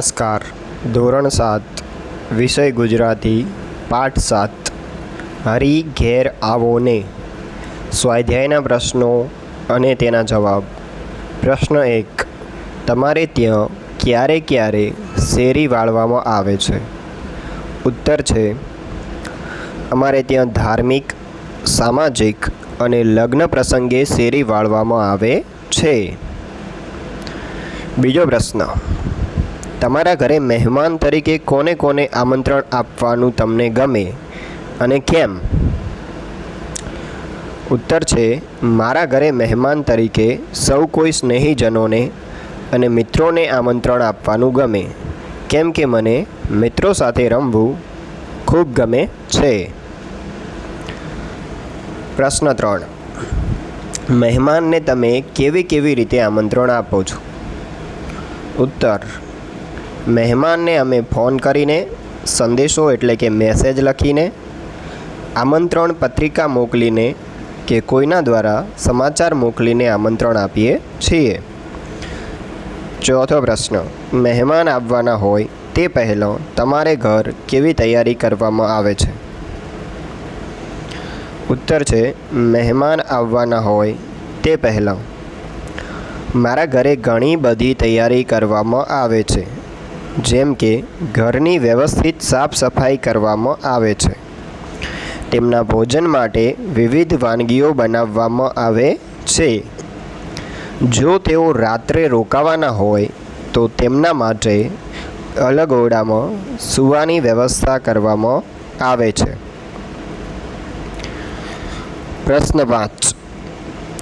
નમસ્કાર. ધોરણ સાત, વિષય ગુજરાતી, પાઠ સાત. હરી ઘેર આવો ને. સ્વાધ્યાયના પ્રશ્નો અને તેના જવાબ. પ્રશ્ન એક, તમારે ત્યાં ક્યારે ક્યારે શેરી વાળવામાં આવે છે? ઉત્તર છે, અમારે ત્યાં ધાર્મિક, સામાજિક અને લગ્ન પ્રસંગે શેરી વાળવામાં આવે છે. બીજો પ્રશ્ન તમારા ઘરે મહેમાન તરીકે કોને કોને આમંત્રણ આપવાનું તમને ગમે અને કેમ? ઉત્તર છે, મારા ઘરે મહેમાન તરીકે સૌ કોઈ સ્નેહીજનોને અને મિત્રોને આમંત્રણ આપવાનું ગમે. કેમ કે મને મિત્રો સાથે રમવું ખૂબ ગમે છે. પ્રશ્ન ત્રણ. મહેમાનને તમે કેવી કેવી રીતે આમંત્રણ આપો છો? ઉત્તર મહેમાનને અમે ફોન કરીને સંદેશો એટલે કે મેસેજ લખીને, આમંત્રણ પત્રિકા મોકલીને કે કોઈના દ્વારા સમાચાર મોકલીને આમંત્રણ આપીએ છીએ. ચોથો પ્રશ્ન, મહેમાન આવવાના હોય તે પહેલાં તમારે ઘર કેવી તૈયારી કરવામાં આવે છે? ઉત્તર છે, મહેમાન આવવાના હોય તે પહેલાં. મારા ઘરે ઘણી બધી તૈયારી કરવામાં આવે છે. જેમ કે, ઘરની વ્યવસ્થિત સાફ સફાઈ કરવામાં આવે છે. તેમના ભોજન માટે વિવિધ વાનગીઓ બનાવવામાં આવે છે. જો તેઓ રાત્રે રોકાવાના હોય, તો તેમના માટે અલગ ઓરડામાં સૂવાની વ્યવસ્થા કરવામાં આવે છે. પ્રશ્ન પાંચ.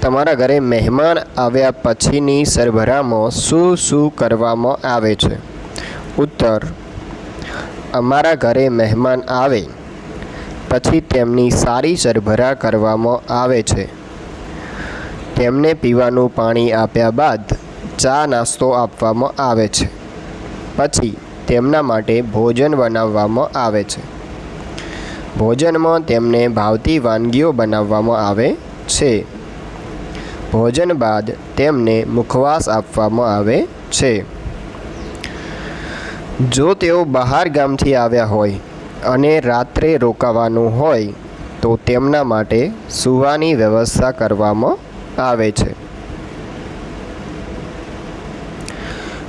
તમારા ઘરે મહેમાન આવ્યા પછીની સરભરામાં શું શું કરવામાં આવે છે? ઉત્તર. અમારા ઘરે મહેમાન આવે, પછી તેમની સારી સરભરા કરવામાં આવે છે. તેમને પીવાનું પાણી આપ્યા બાદ ચા નાસ્તો આપવામાં આવે છે. પછી તેમના માટે ભોજન બનાવવામાં આવે છે. ભોજનમાં તેમને ભાવતી વાનગીઓ બનાવવામાં આવે છે. ભોજન બાદ તેમને મુખવાસ આપવામાં આવે છે. જો તેઓ બહાર ગામથી આવ્યા હોય અને રાત્રે રોકાવાનું હોય, તો તેમના માટે સૂવાની વ્યવસ્થા કરવામાં આવે છે.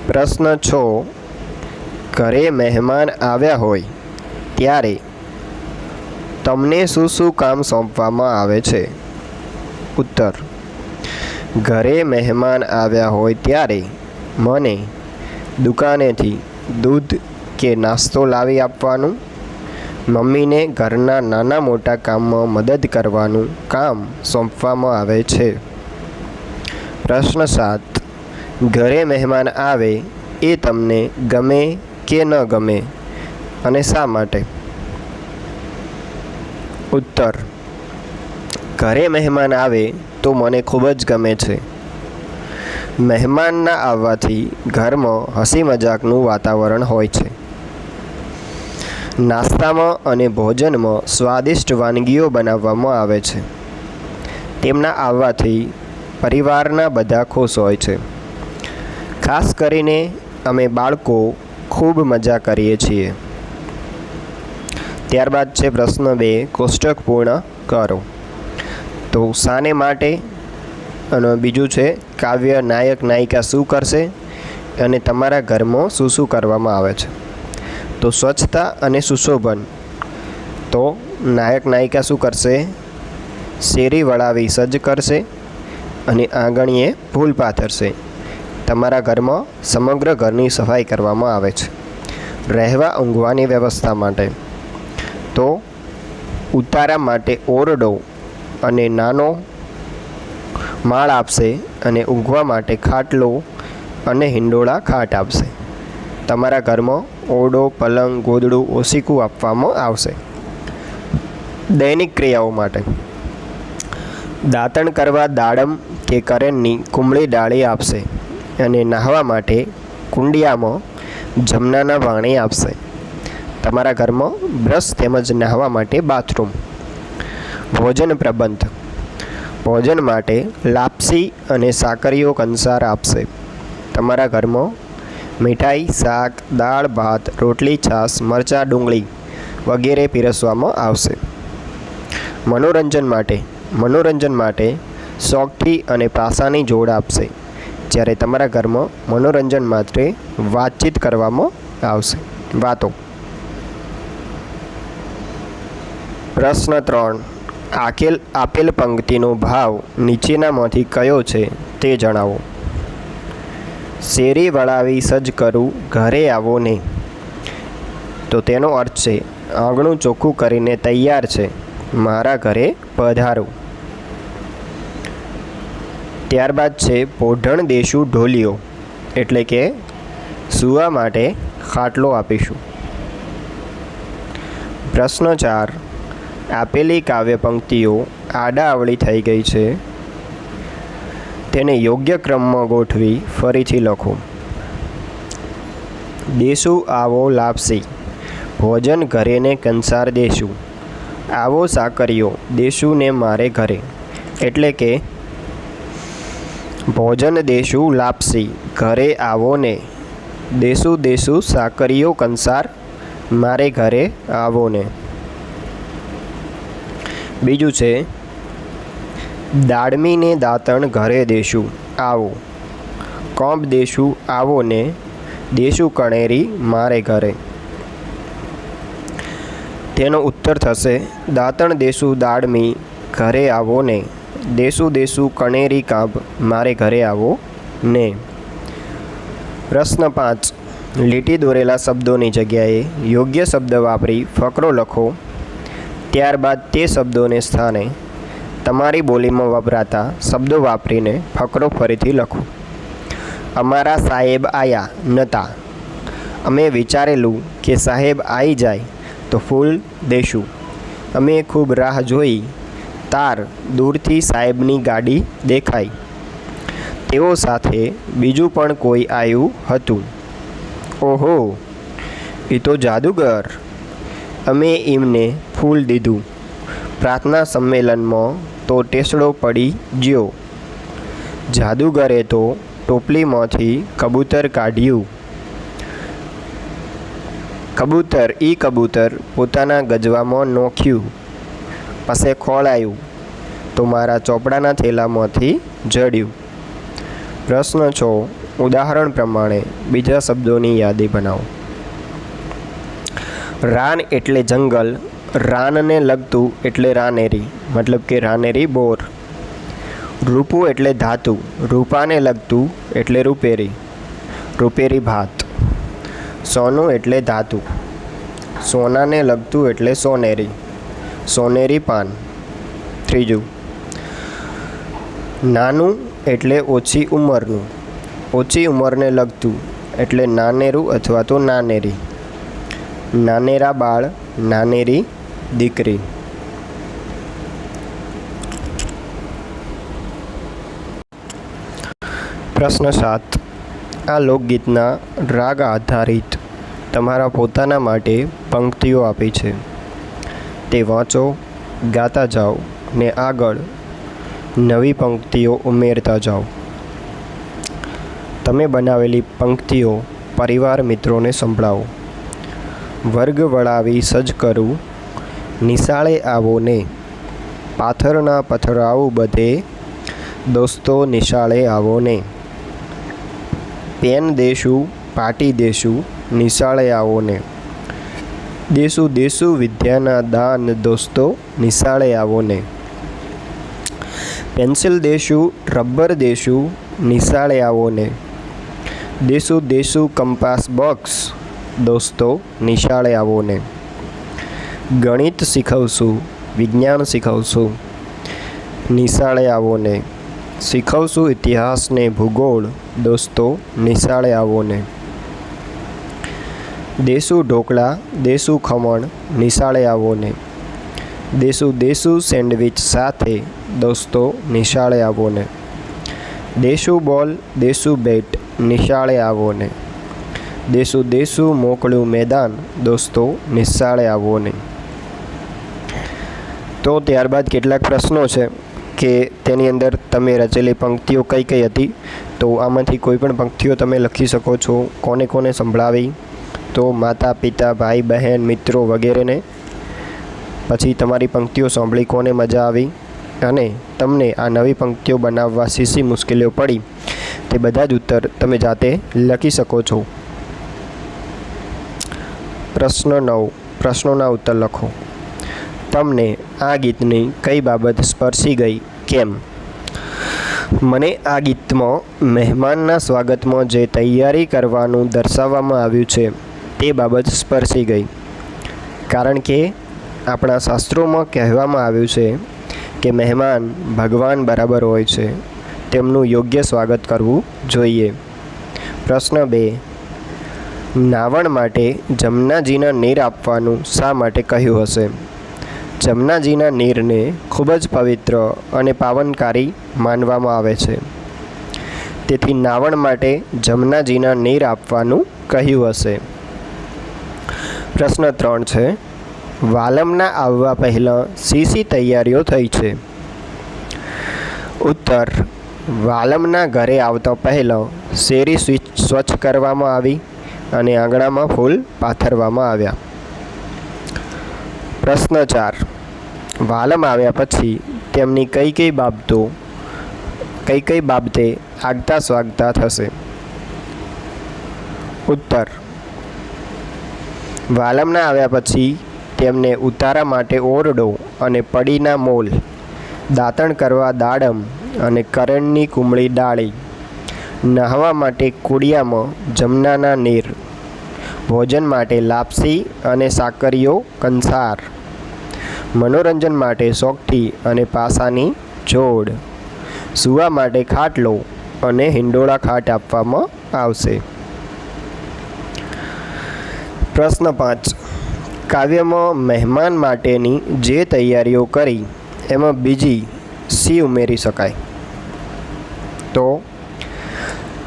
પ્રશ્ન છ. ઘરે મહેમાન આવ્યા હોય, ત્યારે તમને શું શું કામ સોંપવામાં આવે છે? ઉત્તર. ઘરે મહેમાન આવ્યા હોય ત્યારે મને દુકાનેથી દૂધ કે નાસ્તો લાવી આપવાનું? મમ્મીને ઘરના નાના મોટા કામમાં મદદ કરવાનું કામ સોંપવામાં આવે છે. પ્રશ્ન સાત. ઘરે મહેમાન આવે એ તમને ગમે કે ન ગમે? અને શા માટે? ઉત્તર. ઘરે મહેમાન આવે તો મને ખૂબ જ ગમે છે. મહેમાનના આવવાથી ઘરમાં હસી મજાકનું વાતાવરણ હોય છે. નાસ્તામાં અને ભોજનમાં સ્વાદિષ્ટ વાનગીઓ બનાવવામાં આવે છે. તેમના આવવાથી પરિવારના બધા ખુશ હોય છે. ખાસ કરીને અમે બાળકો ખૂબ મજા કરીએ છીએ. ત્યારબાદ છે પ્રશ્ન બે કોષ્ટક પૂર્ણ કરો. તો શાને માટે અને બીજું છે, કાવ્ય નાયક નાયિકા શું કરશે અને તમારા ઘરમાં શું શું કરવામાં આવે છે? તો સ્વચ્છતા અને સુશોભન. તો નાયક નાયિકા શું કરશે? શેરી વળાવી સજ્જ કરશે અને આંગણીએ ફૂલ પાથરશે. તમારા ઘરમાં સમગ્ર ઘરની સફાઈ કરવામાં આવે છે. રહેવા ઊંઘવાની વ્યવસ્થા માટે. તો ઉતારા માટે ઓરડો અને નાનો માળ આપશે અને ઊંઘવા માટે ખાટલો અને હિંડોળા ખાટ આપશે. તમારા ઘરમાં ઓરડો, પલંગ, ગોદડું ઓસીકું આપવામાં આવશે. દૈનિક ક્રિયાઓ માટે. દાંતણ કરવા દાડમ કે કરેણની કુમળી ડાળી આપશે અને નાહવા માટે કુંડિયામાં જમનાના પાણી આપશે. તમારા ઘરમાં બ્રશ તેમજ નાહવા માટે બાથરૂમ. ભોજન પ્રબંધ. ભોજન માટે લાપસી અને સાકરીઓ કંસાર આપશે. તમારા ઘરમાં મીઠાઈ, શાક, દાળ, ભાત, રોટલી, છાશ, મરચાં, ડુંગળી વગેરે પીરસવામાં આવશે. મનોરંજન માટે મનોરંજન માટે શોખથી અને પાસાની જોડ આપશે, જ્યારે તમારા ઘરમાં મનોરંજન માટે વાતચીત કરવામાં આવશે. વાતો. પ્રશ્ન ત્રણ. આકેલ આપેલ પંક્તિનો ભાવ નીચેનામાંથી કયો છે તે જણાવો. શેરી વળાવી સજ કરું, ઘરે આવો ને તો તેનો અર્થ છે, આંગણું ચોખ્ખું કરીને તૈયાર છે, મારા ઘરે પધારો. ત્યારબાદ છે, પોઢણ દેશું ઢોલિયો, એટલે કે સૂવા માટે ખાટલો આપીશું. પ્રશ્ન ચાર આપેલી કાવ્ય પંક્તિઓ આડાઅવળી થઈ ગઈ છે. તેને યોગ્ય ક્રમમાં ગોઠવી ફરીથી લખો. દેશું આવો લાપસી, ભોજન ઘરે ને કંસાર દેશું. આવો સાકરીઓ, દેશું ને મારે ઘરે. એટલે કે, ભોજન દેશું લાપસી, ઘરે આવો ને. દેશું દેશું સાકરીઓ, કંસાર, મારે ઘરે આવો ને. બીજું છે, દાડમીને દાંતણ ઘરે દેશું, આવો. કોંબ દેશું, આવો ને દેશું કણેરી મારે ઘરે. તેનો ઉત્તર થશે, દાંતણ દેશું, દાડમી, ઘરે આવો ને. દેશું દેશું, કણેરી, કાંબ, મારે ઘરે આવો ને. પ્રશ્ન પાંચ. લીટી દોરેલા શબ્દોની જગ્યાએ યોગ્ય શબ્દ વાપરી ફકરો લખો. ત્યારબાદ તે શબ્દોને સ્થાને તમારી બોલીમાં વપરાતા શબ્દો વાપરીને ફકરો ફરીથી લખો. અમારા સાહેબ આયા નતા. અમે વિચારેલું કે સાહેબ આવી જાય તો ફૂલ દેશું. અમે ખૂબ રાહ જોઈ. તાર દૂરથી સાહેબની ગાડી દેખાઈ. તેઓ સાથે બીજું પણ કોઈ આવ્યું હતું. ઓહો એ તો જાદુગર. અમે એમને ફૂલ દીધું. પ્રાર્થના સંમેલનમાં તો ટેસડો પડી ગયો. જાદુગરે તો ટોપલીમાંથી કબૂતર કાઢ્યું. કબૂતર, ઈ કબૂતર પોતાના ગજવામાં નોખ્યું. પાસે ખોળાયું તો મારા ચોપડાના થેલામાંથી જડ્યું. પ્રશ્ન છો, ઉદાહરણ પ્રમાણે બીજા શબ્દોની યાદી બનાવો. રાન એટલે જંગલ રાનને લગતું એટલે રાનેરી, મતલબ કે રાનેરી બોર. રૂપું એટલે ધાતુ, રૂપાને લગતું એટલે રૂપેરી. રૂપેરી ભાત. સોનું એટલે ધાતુ. સોનાને લગતું એટલે સોનેરી. સોનેરી પાન. ત્રીજું. નાનું એટલે ઓછી ઉંમરનું. ઓછી ઉંમરને લગતું એટલે નાનેરું અથવા તો નાનેરી. નાનેરા બાળ, નાનેરી દીકરી. પ્રશ્ન સાત. આ લોકગીતના રાગ આધારિત તમારા પોતાના માટે પંક્તિઓ આપી છે. તે વાંચો, ગાતા જાઓ ને આગળ નવી પંક્તિઓ ઉમેરતા જાઓ. તમે બનાવેલી પંક્તિઓ પરિવાર મિત્રોને સંભળાવો. વર્ગ વળાવી સજ્જ કરું નિશાળે આવો ને. પાથરના પથરાવું બધે દોસ્તો નિશાળે આવો ને. પેન દેશું પાટી દેશું નિશાળે આવો ને. દેશું દેશું વિદ્યાના દાન દોસ્તો નિશાળે આવો ને. પેન્સિલ દેશું રબર દેશું નિશાળે આવો ને. દેશું દેશું કંપાસ બોક્સ દોસ્તો નિશાળે આવો ને. ગણિત શીખવશું, વિજ્ઞાન શીખવશું, નિશાળે આવો ને શીખવશું ઇતિહાસ ને ભૂગોળ, દોસ્તો, નિશાળે આવો ને દેશું ઢોકળા દેશું ખમણ, નિશાળે આવો ને દેશું દેશું સેન્ડવિચ સાથે, દોસ્તો, નિશાળે આવો ને દેશું બોલ દેશું બેટ, નિશાળે આવો ને દેશું દેશું મોકળું મેદાન, દોસ્તો, નિશાળે આવો ને તો ત્યારબાદ કેટલાક પ્રશ્નો છે કે તેની અંદર તમે રચેલી પંક્તિઓ કઈ કઈ હતી? તો આમાંથી કોઈ પણ પંક્તિઓ તમે લખી શકો છો. કોને કોને સંભળાવી? તો માતા, પિતા, ભાઈ, બહેન, મિત્રો વગેરેને. પછી તમારી પંક્તિઓ સાંભળી કોને મજા આવી? અને તમને આ નવી પંક્તિઓ બનાવવા શીશી મુશ્કેલીઓ પડી? તે બધા જ ઉત્તર તમે જાતે લખી શકો છો. પ્રશ્ન નવ. પ્રશ્નોના ઉત્તર લખો. તમને આ ગીતની કઈ બાબત સ્પર્શી ગઈ? કેમ? મને આ ગીતમાં મહેમાનના સ્વાગતમાં જે તૈયારી કરવાનું દર્શાવવામાં આવ્યું છે, તે બાબત સ્પર્શી ગઈ. કારણ કે આપણા શાસ્ત્રોમાં કહેવામાં આવ્યું છે કે મહેમાન ભગવાન બરાબર હોય છે, તેમનું યોગ્ય સ્વાગત કરવું જોઈએ. પ્રશ્ન બે. નાવણ માટે જમનાજીના નીર આપવાનું શા માટે કહ્યું હશે? જમનાજીના નીરને ખૂબ જ પવિત્ર અને પાવનકારી માનવામાં આવે છે. તેથી નાવણ માટે જમનાજીના નીર આપવાનું કહ્યું હશે. પ્રશ્ન ત્રણ છે, વાલમના આવવા પહેલાં સીસી તૈયારીઓ થઈ છે? ઉત્તર, વાલમના ઘરે આવતા પહેલાં શેરી સ્વિચ સ્વચ્છ કરવામાં આવી અને આંગણામાં ફૂલ પાથરવામાં આવ્યા. પ્રશ્ન ચાર વાલમ આવ્યા પછી તેમની કઈ કઈ બાબતો, કઈ કઈ બાબતે આગતા સ્વાગતા થશે? ઉત્તર. વાલમના આવ્યા પછી તેમને ઉતારા માટે ઓરડો અને પડીના મોલ, દાંતણ કરવા દાડમ અને કરણની કુમળી ડાળી, નહાવા માટે કુડિયામાં જમનાના નીર, ભોજન માટે લાપસી અને સાકરીઓ કંસાર મનોરંજન માટે સોગઠી અને પાસાની જોડ. સૂવા માટે ખાટલો અને હિંડોળા ખાટ આપવામાં આવશે. પ્રશ્ન પાંચ. કાવ્યમાં મહેમાન માટેની જે તૈયારીઓ કરી, એમાં બીજી સી ઉમેરી શકાય? તો,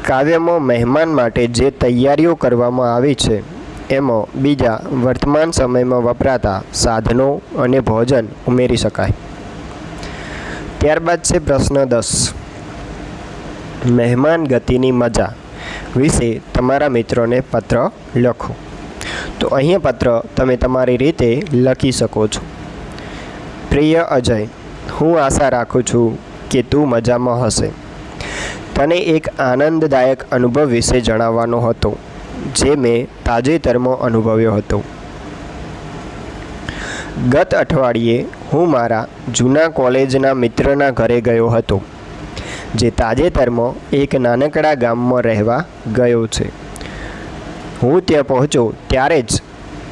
કાવ્યમાં મહેમાન માટે જે તૈયારીઓ કરવામાં આવી છે એમાં બીજા વર્તમાન સમયમાં વપરાતા સાધનો અને ભોજન ઉમેરી શકાય. ત્યારબાદ છે પ્રશ્ન દસ. મહેમાન ગતિની મજા વિશે તમારા મિત્રોને પત્ર લખો. તો અહીંયા પત્ર તમે તમારી રીતે લખી શકો છો. પ્રિય અજય, હું આશા રાખું છું કે તું મજામાં હશે. તને એક આનંદદાયક અનુભવ વિશે જણાવવાનો હતો. જે મેં તાજેતરમાં અનુભવ્યો હતો. ગત અઠવાડિયે હું મારા જૂના કોલેજના મિત્રના ઘરે ગયો હતો, જે તાજેતરમાં એક નાનકડા ગામમાં રહેવા ગયો છે. હું ત્યાં પહોંચ્યો ત્યારે જ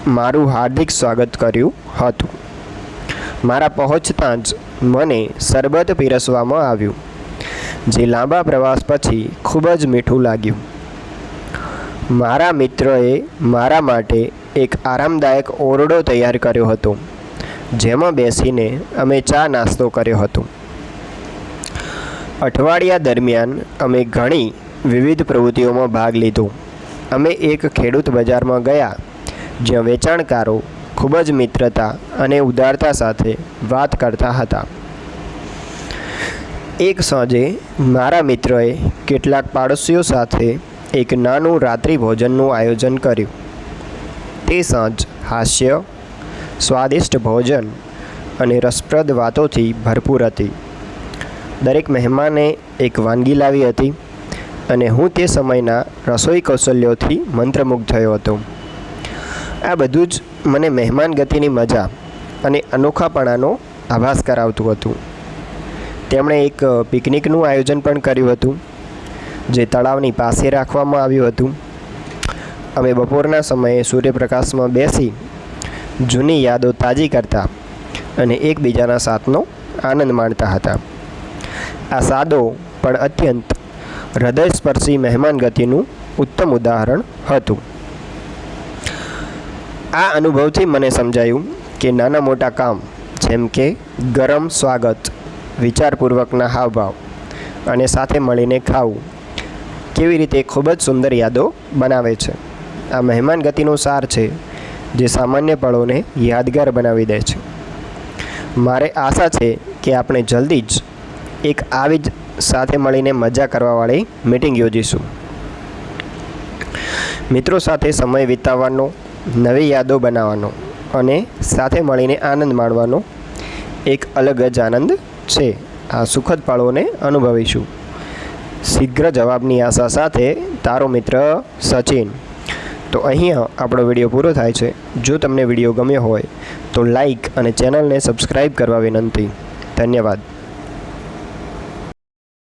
મારું હાર્દિક સ્વાગત કર્યું હતું. મારા પહોંચતાં જ મને શરબત પીરસવામાં આવ્યું, જે લાંબા પ્રવાસ પછી ખૂબ જ મીઠું લાગ્યું. મારા મિત્રએ મારા માટે એક આરામદાયક ઓરડો તૈયાર કર્યો હતો, જેમાં બેસીને અમે ચા નાસ્તો કર્યો હતો. અઠવાડિયા દરમિયાન અમે ઘણી વિવિધ પ્રવૃત્તિઓમાં ભાગ લીધો. અમે એક ખેડૂત બજારમાં ગયા, જ્યાં વેચાણકારો ખૂબ જ મિત્રતા અને ઉદારતા સાથે વાત કરતા હતા. એક સાંજે મારા મિત્રએ કેટલાક પાડોશીઓ સાથે એક નાનું રાત્રિ ભોજનનું આયોજન કર્યું. તે સાંજ હાસ્ય, સ્વાદિષ્ટ ભોજન અને રસપ્રદ વાતોથી ભરપૂર હતી. દરેક મહેમાને એક વાનગી લાવી હતી અને હું તે સમયના રસોઈ કૌશલ્યોથી મંત્રમુગ્ધ થયો હતો. આ બધું જ મને મહેમાન ગતિની મજા અને અનોખાપણાનો આભાસ કરાવતું હતું. તેમણે એક પિકનિકનું આયોજન પણ કર્યું હતું. જે તળાવની પાસે રાખવામાં આવ્યું હતું. અમે બપોરના સમયે સૂર્યપ્રકાશમાં બેસી જૂની યાદો તાજી કરતા અને એકબીજાના સાથનો આનંદ માણતા હતા. આ સાદો પણ અત્યંત હૃદયસ્પર્શી મહેમાન ગતિનું ઉત્તમ ઉદાહરણ હતું. આ અનુભવથી મને સમજાયું કે નાના મોટા કામ, જેમ કે ગરમ સ્વાગત, વિચારપૂર્વકના હાવભાવ અને સાથે મળીને ખાવું કેવી રીતે ખૂબ જ સુંદર યાદો બનાવે છે. આ મહેમાન ગતિનો સાર છે, જે સામાન્ય પળોને યાદગાર બનાવી દે છે. મારે આશા છે કે આપણે જલ્દી જ એક આવી જ સાથે મળીને મજા કરવાવાળી મિટિંગ યોજીશું. મિત્રો સાથે સમય વિતાવવાનો, નવી યાદો બનાવવાનો અને સાથે મળીને આનંદ માણવાનો એક અલગ જ આનંદ છે. આ સુખદ પળોને અનુભવીશું. શીઘ્ર જવાબની આશા સાથે તારો મિત્ર સચિન. તો અહીંયા આપણો વીડિયો પૂરો થાય છે. જો તમને વીડિયો ગમ્યો હોય તો લાઈક અને ચેનલને સબસ્ક્રાઈબ કરવા વિનંતી. ધન્યવાદ.